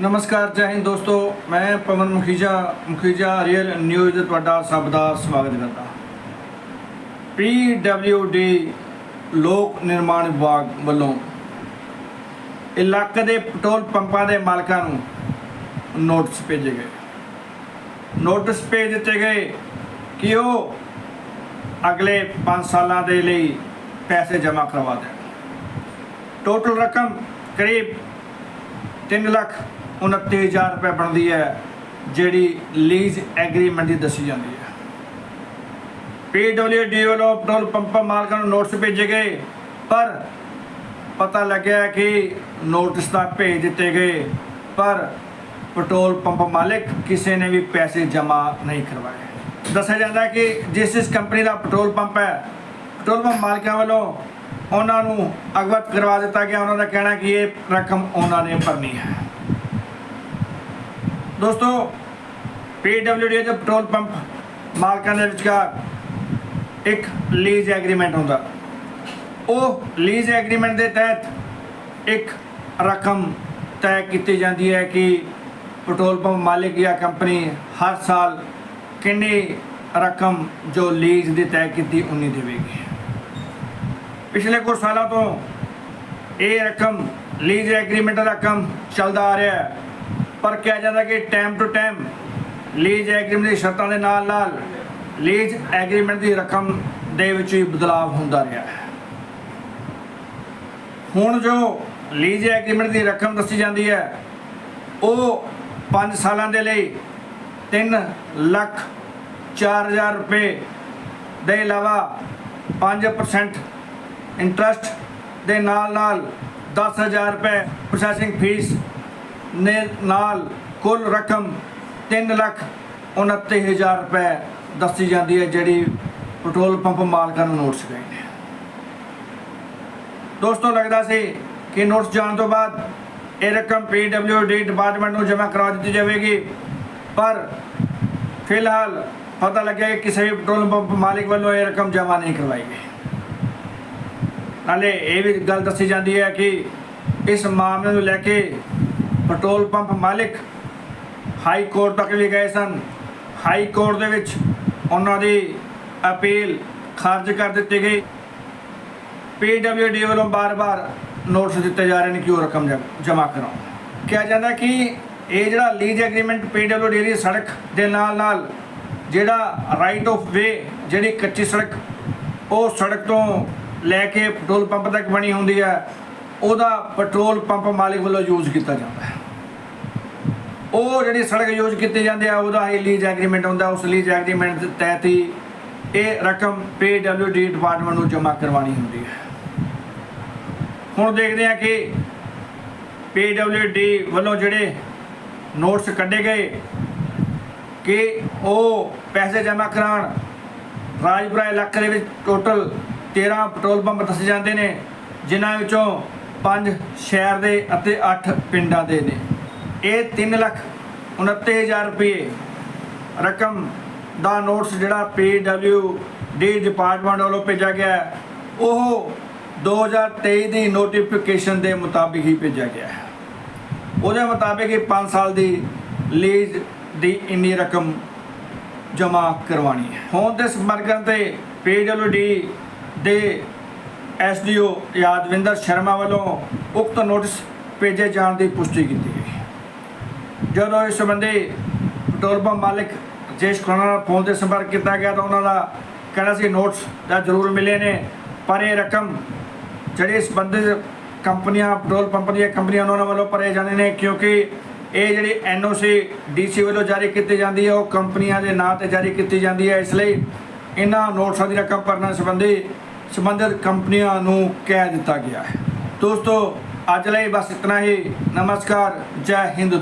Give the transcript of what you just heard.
ਨਮਸਕਾਰ, ਜੈ ਹਿੰਦ ਦੋਸਤੋ। ਮੈਂ ਪਵਨ ਮੁਖੀਜਾ ਮੁਖੀਜਾ ਰੀਅਲ ਨਿਊਜ਼ ਤੇ ਤੁਹਾਡਾ ਸਭ ਦਾ ਸਵਾਗਤ ਕਰਦਾ ਡੀ ਲੋਕ ਨਿਰਮਾਣ ਵਿਭਾਗ ਵੱਲੋਂ ਇਲਾਕੇ ਦੇ ਪੈਟਰੋਲ ਪੰਪਾਂ ਦੇ ਮਾਲਕਾਂ ਨੂੰ ਨੋਟਿਸ ਭੇਜੇ ਗਏ। ਨੋਟਿਸ ਭੇਜ ਦਿੱਤੇ ਗਏ ਕਿ ਉਹ ਅਗਲੇ 5 ਸਾਲਾਂ ਦੇ ਲਈ ਪੈਸੇ ਜਮ੍ਹਾਂ ਕਰਵਾ ਦੇਣ। ਟੋਟਲ ਰਕਮ ਕਰੀਬ 3 ਲੱਖ 29000 ਰੁਪਏ ਬਣਦੀ ਹੈ, ਜਿਹੜੀ ਲੀਜ਼ ਐਗਰੀਮੈਂਟ ਦੀ ਦੱਸੀ ਜਾਂਦੀ ਹੈ। ਪੀਡਬਲਯੂਡੀ ਵੱਲੋਂ ਪੈਟਰੋਲ ਪੰਪ ਮਾਲਕਾਂ ਨੂੰ ਨੋਟਿਸ ਭੇਜੇ ਗਏ, ਪਰ ਪਤਾ ਲੱਗਿਆ ਕਿ ਨੋਟਿਸ ਤਾਂ ਭੇਜ ਦਿੱਤੇ ਗਏ, ਪਰ ਪੈਟਰੋਲ ਪੰਪ ਮਾਲਕ ਕਿਸੇ ਨੇ ਵੀ ਪੈਸੇ ਜਮ੍ਹਾਂ ਨਹੀਂ ਕਰਵਾਏ। ਦੱਸਿਆ ਜਾਂਦਾ ਕਿ ਜਿਸ ਇਸ ਕੰਪਨੀ ਦਾ ਪੈਟਰੋਲ ਪੰਪ ਹੈ ਪੈਟਰੋਲ ਪੰਪ ਮਾਲਕਾਂ ਵੱਲੋਂ ਉਹਨਾਂ ਨੂੰ ਅਗਵਤ ਕਰਵਾ ਦਿੱਤਾ ਗਿਆ। ਉਹਨਾਂ ਦਾ ਕਹਿਣਾ ਕਿ ਇਹ ਰਕਮ ਉਹਨਾਂ ਨੇ ਭਰਨੀ ਹੈ। ਦੋਸਤੋ ਪੀਡਬਲਯੂਡੀ ਦੇ ਪੈਟਰੋਲ ਪੰਪ ਮਾਲਕਾਂ ਦੇ ਵਿਚਕਾਰ ਇੱਕ ਲੀਜ਼ ਐਗਰੀਮੈਂਟ ਹੁੰਦਾ। ਉਹ ਲੀਜ਼ ਐਗਰੀਮੈਂਟ ਦੇ ਤਹਿਤ ਇੱਕ ਰਕਮ ਤੈਅ ਕੀਤੀ ਜਾਂਦੀ ਹੈ ਕਿ ਪੈਟਰੋਲ ਪੰਪ ਮਾਲਿਕ ਜਾਂ ਕੰਪਨੀ ਹਰ ਸਾਲ ਕਿੰਨੀ ਰਕਮ ਜੋ ਲੀਜ਼ ਦੀ ਤੈਅ ਕੀਤੀ ਉਨੀ ਦੇਵੇਗੀ। ਪਿਛਲੇ ਕੁਝ ਸਾਲਾਂ ਤੋਂ ਇਹ ਰਕਮ ਲੀਜ਼ ਐਗਰੀਮੈਂਟ ਦਾ ਕੰਮ ਚੱਲਦਾ ਆ ਰਿਹਾ ਹੈ। ਪਰ ਕਿਹਾ ਜਾਂਦਾ ਕਿ time to time lease agreement ਦੀ ਸ਼ਰਤਾਂ ਦੇ ਨਾਲ ਨਾਲ ਲੀਜ਼ ਐਗਰੀਮੈਂਟ ਦੀ ਰਕਮ ਦੇ ਵਿੱਚ ਵੀ ਬਦਲਾਅ ਹੁੰਦਾ ਰਿਹਾ ਹੈ। ਹੁਣ ਜੋ ਲੀਜ਼ ਐਗਰੀਮੈਂਟ ਦੀ ਰਕਮ ਦੱਸੀ ਜਾਂਦੀ ਹੈ, ਉਹ 5 ਸਾਲਾਂ ਦੇ ਲਈ 3 ਲੱਖ 4000 ਰੁਪਏ ਦੇ ਇਲਾਵਾ 5% ਇੰਟਰਸਟ ਦੇ ਨਾਲ ਨਾਲ 10000 ਰੁਪਏ ਪ੍ਰੋਸੈਸਿੰਗ ਫੀਸ ਨੇ ਨਾਲ ਕੁੱਲ ਰਕਮ 3 ਲੱਖ 29000 ਰੁਪਏ ਦੱਸੀ ਜਾਂਦੀ ਹੈ, ਜਿਹੜੀ ਪੈਟਰੋਲ ਪੰਪ ਮਾਲਕਾਂ ਨੂੰ ਨੋਟਿਸ ਗਏ ਨੇ। ਦੋਸਤੋ, ਲੱਗਦਾ ਸੀ ਕਿ ਨੋਟਿਸ ਜਾਣ ਤੋਂ ਬਾਅਦ ਇਹ ਰਕਮ ਪੀਡਬਲਯੂਡੀ ਡਿਪਾਰਟਮੈਂਟ ਨੂੰ ਜਮ੍ਹਾਂ ਕਰਵਾ ਦਿੱਤੀ ਜਾਵੇਗੀ, ਪਰ ਫਿਲਹਾਲ ਪਤਾ ਲੱਗਿਆ ਕਿ ਕਿਸੇ ਵੀ ਪੈਟਰੋਲ ਪੰਪ ਮਾਲਿਕ ਵੱਲੋਂ ਇਹ ਰਕਮ ਜਮ੍ਹਾਂ ਨਹੀਂ ਕਰਵਾਈ ਗਈ। ਨਾਲੇ ਇਹ ਵੀ ਗੱਲ ਦੱਸੀ ਜਾਂਦੀ ਹੈ ਕਿ ਇਸ ਮਾਮਲੇ ਨੂੰ ਲੈ ਕੇ ਪੈਟਰੋਲ ਪੰਪ ਮਾਲਿਕ ਹਾਈ ਕੋਰਟ ਤੱਕ ਵੀ ਗਏ ਸਨ। ਹਾਈ ਕੋਰਟ ਦੇ ਵਿੱਚ ਉਹਨਾਂ ਦੀ ਅਪੀਲ ਖਾਰਜ ਕਰ ਦਿੱਤੀ ਗਈ। ਪੀਡਬਲਯੂਡੀ ਵੱਲੋਂ ਬਾਰ-ਬਾਰ ਨੋਟਿਸ ਦਿੱਤੇ ਜਾ ਰਹੇ ਨੇ ਕਿ ਉਹ ਰਕਮ ਜਮ੍ਹਾਂ ਕਰਾਓ ਕਿਹਾ ਜਾਂਦਾ ਕਿ ਇਹ ਜਿਹੜਾ ਲੀਜ਼ ਐਗਰੀਮੈਂਟ ਪੀਡਬਲਯੂਡੀ ਦੀ ਸੜਕ ਦੇ ਨਾਲ-ਨਾਲ ਜਿਹੜਾ ਰਾਈਟ ਆਫ ਵੇ ਜਿਹੜੀ ਕੱਚੀ ਸੜਕ, ਉਹ ਸੜਕ ਤੋਂ ਲੈ ਕੇ ਪੈਟਰੋਲ ਪੰਪ ਤੱਕ ਬਣੀ ਹੁੰਦੀ ਹੈ, ਉਹਦਾ ਪੈਟਰੋਲ ਪੰਪ ਮਾਲਿਕ ਵੱਲੋਂ ਯੂਜ਼ ਕੀਤਾ ਜਾਂਦਾ ਹੈ। ਉਹ ਜਿਹੜੀ ਸੜਕ ਯੂਜ਼ ਕੀਤੀ ਜਾਂਦੀ ਆ, ਉਹਦਾ ਹੀ ਲੀਜ਼ ਐਗਰੀਮੈਂਟ ਹੁੰਦਾ, ਉਸ ਲੀਜ਼ ਐਗਰੀਮੈਂਟ ਦੇ ਤਹਿਤ ਹੀ ਇਹ ਰਕਮ ਪੀਡਬਲਯੂਡੀ ਡਿਪਾਰਟਮੈਂਟ ਨੂੰ ਜਮ੍ਹਾਂ ਕਰਵਾਉਣੀ ਹੁੰਦੀ ਹੈ। ਹੁਣ ਦੇਖਦੇ ਹਾਂ ਕਿ ਪੀਡਬਲਯੂਡੀ ਵੱਲੋਂ ਜਿਹੜੇ ਨੋਟਸ ਕੱਢੇ ਗਏ ਕਿ ਉਹ ਪੈਸੇ ਜਮ੍ਹਾਂ ਕਰਾਉਣ, ਰਾਜਪੁਰਾ ਇਲਾਕੇ ਦੇ ਵਿੱਚ ਟੋਟਲ 13 ਪੈਟਰੋਲ ਪੰਪ ਦੱਸੇ ਜਾਂਦੇ ਨੇ, ਜਿਨ੍ਹਾਂ ਵਿੱਚੋਂ 5 ਸ਼ਹਿਰ ਦੇ ਅਤੇ 8 ਪਿੰਡਾਂ ਦੇ ਨੇ। ਇਹ 3 ਲੱਖ 29000 ਰੁਪਏ ਰਕਮ ਦਾ ਨੋਟਸ ਜਿਹੜਾ ਪੀਡਬਲਯੂ ਡੀ ਡਿਪਾਰਟਮੈਂਟ ਵੱਲੋਂ ਭੇਜਿਆ ਗਿਆ ਹੈ, ਉਹ 2023 ਦੀ ਨੋਟੀਫਿਕੇਸ਼ਨ ਦੇ ਮੁਤਾਬਿਕ ਹੀ ਭੇਜਿਆ ਗਿਆ ਹੈ। ਉਹਦੇ ਮੁਤਾਬਿਕ ਹੀ 5 ਸਾਲ ਦੀ ਲੀਜ਼ ਦੀ ਇੰਨੀ ਰਕਮ ਜਮ੍ਹਾਂ ਕਰਵਾਉਣੀ ਹੈ। ਹੁਣ ਦੇ ਸੰਪਰਕਨ ਤੇ ਪੀਡਬਲਯੂਡੀ ਦੇ ਐਸਡੀਓ ਯਾਦਵਿੰਦਰ ਸ਼ਰਮਾ ਵੱਲੋਂ ਉਕਤ ਨੋਟਿਸ ਭੇਜੇ ਜਾਣ ਦੀ ਪੁਸ਼ਟੀ ਕੀਤੀ ਜਦੋਂ ਇਸ ਸੰਬੰਧੀ ਪੈਟਰੋਲ ਪੰਪ ਮਾਲਕ ਜੇਸ਼ ਖੁਰਾਨਾ ਨਾਲ ਫੋਨ ਤੇ ਸੰਪਰਕ ਕੀਤਾ ਗਿਆ ਤਾਂ ਉਹਨਾਂ ਦਾ ਕਹਿਣਾ ਸੀ ਨੋਟਸ ਤਾਂ ਜ਼ਰੂਰ ਮਿਲੇ ਨੇ, ਪਰ ਇਹ ਰਕਮ ਜਿਹੜੇ ਸੰਬੰਧਿਤ ਕੰਪਨੀਆਂ ਪੈਟਰੋਲ ਪੰਪ ਦੀਆਂ ਕੰਪਨੀਆਂ ਉਹਨਾਂ ਵੱਲੋਂ ਭਰੇ ਜਾਣੇ ਨੇ, ਕਿਉਂਕਿ ਇਹ ਜਿਹੜੀ ਐਨਓਸੀ ਡੀਸੀ ਵੱਲੋਂ ਜਾਰੀ ਕੀਤੀ ਜਾਂਦੀ ਹੈ, ਉਹ ਕੰਪਨੀਆਂ ਦੇ ਨਾਂ ਤੇ ਜਾਰੀ ਕੀਤੀ ਜਾਂਦੀ ਹੈ। ਇਸ ਲਈ ਇਹਨਾਂ ਨੋਟਸਾਂ ਦੀ ਰਕਮ ਭਰਨ ਸੰਬੰਧੀ ਸੰਬੰਧਿਤ ਕੰਪਨੀਆਂ ਨੂੰ ਕਹਿ ਦਿੱਤਾ ਗਿਆ ਹੈ। ਦੋਸਤੋ, ਅੱਜ ਲਈ ਬਸ ਇਤਨਾ ਹੀ। ਨਮਸਕਾਰ। ਜੈ ਹਿੰਦ।